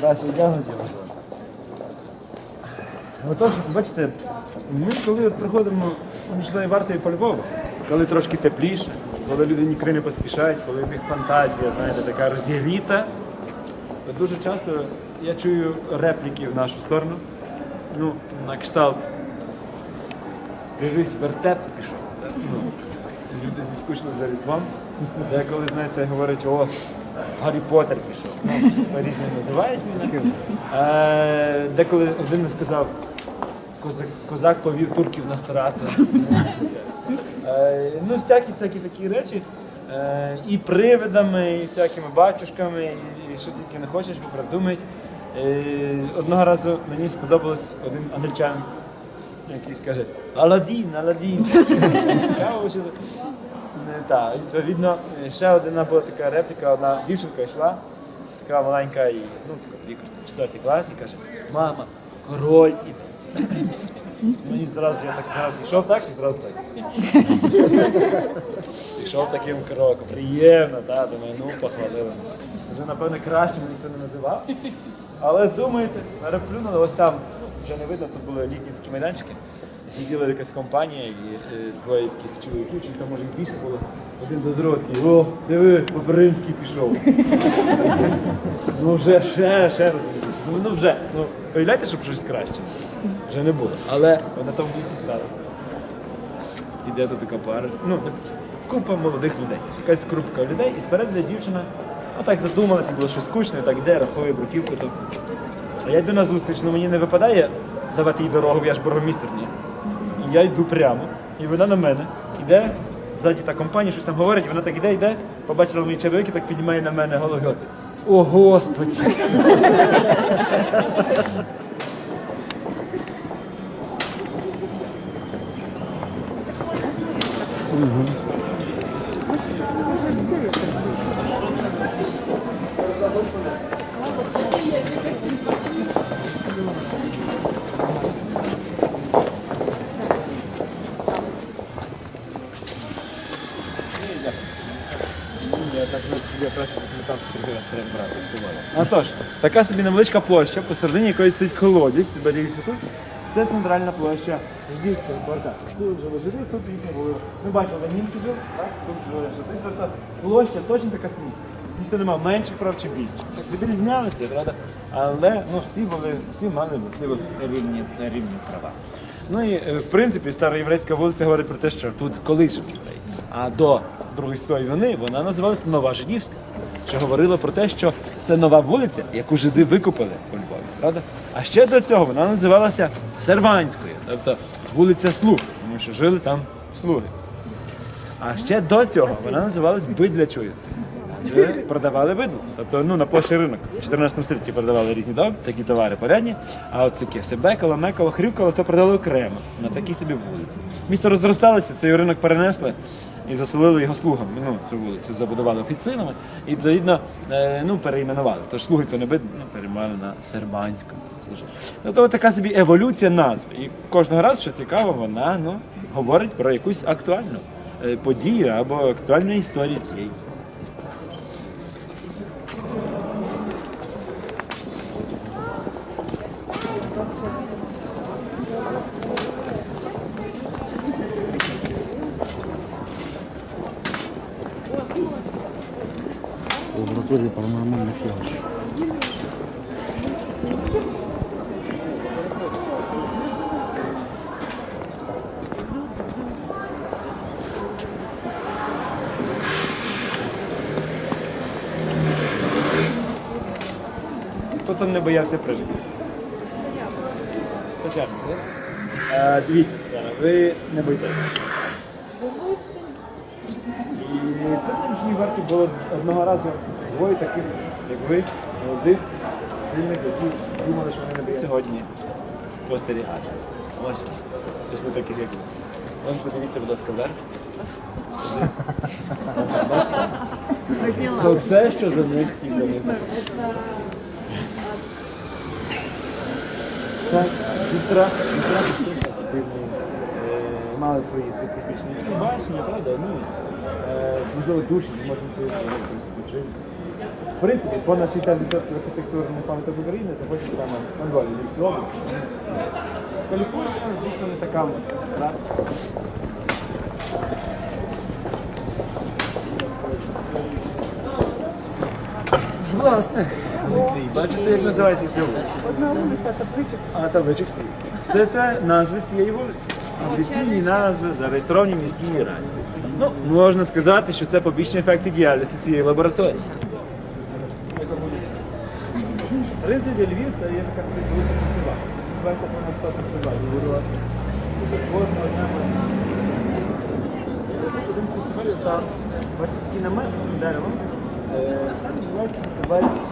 Краще дякую. Отож, бачите, ми коли приходимо у нічної вартої по Львову, коли трошки тепліше, коли люди нікуди не поспішають, коли в них фантазія, знаєте, така розігріта, то дуже часто я чую репліки в нашу сторону. Ну, на кшталт. Дивись, вертеп пішов. Люди зіскучили за ритвом. Деколи, знаєте, говорять, о, Гаррі Поттер пішов. Ну, різні називають мене. Е, деколи один сказав, козак, козак повів турків на старату. Е, ну, всякі всякі такі речі. Е, і привидами, і всякими батюшками, і, і що тільки не хочеш, виправдумають. Е, одного разу мені сподобалось один англічанин, який скаже Аладдін, Аладдін. Цікаво, не так. Відповідно, ще одна була така репліка, одна дівчинка йшла, така маленька і ну, така четвертий клас, і каже, мама, король іде. Мені зразу, я так зразу йшов так і зразу так. Пішов таким кроком. Приємно, так, думаю, ну похвалили. Вже, напевно, краще ніхто не називав. Але думаєте, переплюнули, ось там, вже не видно, тут були літні такі майданчики. Сиділа якась компанія і е, двоє таких чоловіків, чи там може і більше було. Один до другого такий, о, диви, Поперемський пішов. ну вже ще, ще раз. Ну, ну вже, ну, уявляєте, щоб щось краще. Вже не було. Але на тому місці сталося. Іде тут така пара. Ну, купа молодих людей. Якась групка людей, і спереду йде дівчина. Отак задумалася, було щось скучне, так йде, рахує бруківку. То... А я йду на зустріч, ну мені не випадає давати їй дорогу, я ж бургомістр, ні. Я йду прямо, і вона на мене йде. ззаді та компанія, щось там говорить, вона так іде, йде, побачила мої червики, так піднімає на мене голови. О, Господи! Отож, така собі невеличка площа, посередині якої стоїть колодязь, зберігся тут. Це центральна площа Львівського борда. Тут жили жиди, тут їхні були. Ми бачили, німці жили, так? Тут жили жиди. Тобто площа точно така самість. Ніхто не мав менших прав чи більше. Відрізнялися, правда? Але ну, всі були, всі мали властиво рівні, рівні права. Ну і е, в принципі стара єврейська вулиця говорить про те, що тут колись єврей. А до Другої війни вона називалася Нова Жидівська, що говорило про те, що це нова вулиця, яку жиди викупили у Львові. Правда? А ще до цього вона називалася Серванською, тобто вулиця Слуг, тому що жили там слуги. А ще до цього вона називалась Бидлячою. Продавали бидло. Тобто ну, на площі ринок. У 14 столітті продавали різні доб- такі товари порядні, а от таке все бекало, мекало, хрюкало, то продали окремо на такій собі вулиці. Місто розросталося, цей ринок перенесли і заселили його слугам. Ну, цю вулицю забудували офіцинами і відповідно е, ну, перейменували. Тож слуги то не бид, ну, перейменували на Сербанську. Тобто от така собі еволюція назви. І кожного разу, що цікаво, вона ну, говорить про якусь актуальну е, подію або актуальну історію цієї. Лаборатории паранормальных явищ. Хто там не боявся привидів? Тетяна, так? Е, дивіться, Тетяна, ви не боїтеся. І тут в нічній варті було одного разу двоє таких, як ви, молодих, сильних, які думали, що вони не сьогодні спостерігати. Ось, після таких, як ви. Вон подивіться, будь ласка, вверх. То все, що за них і за них. Так, містера, містера активні, е, мали свої специфічні бачення, правда? Ну, е, можливо, душі, ми можемо поїхати. В принципі, понад 60% архітектурних пам'яток України знаходяться саме на Львові, Львівській області. Каліфорнія, звісно, не така страшна. Власне, Олексій, бачите, як називається ця вулиця? Одна вулиця, табличок. А табличок сі. Все це назви цієї вулиці. Офіційні назви зареєстровані в міській раді. Ну, можна сказати, що це побічні ефекти діяльності цієї лабораторії. В принципі, Львів це є така собі столиця фестивалю. Відбувається понад 100 фестивалів кожного дня. Один з фестивалів там, бачите, такий намет з деревом. Е, Там відбувається фестиваль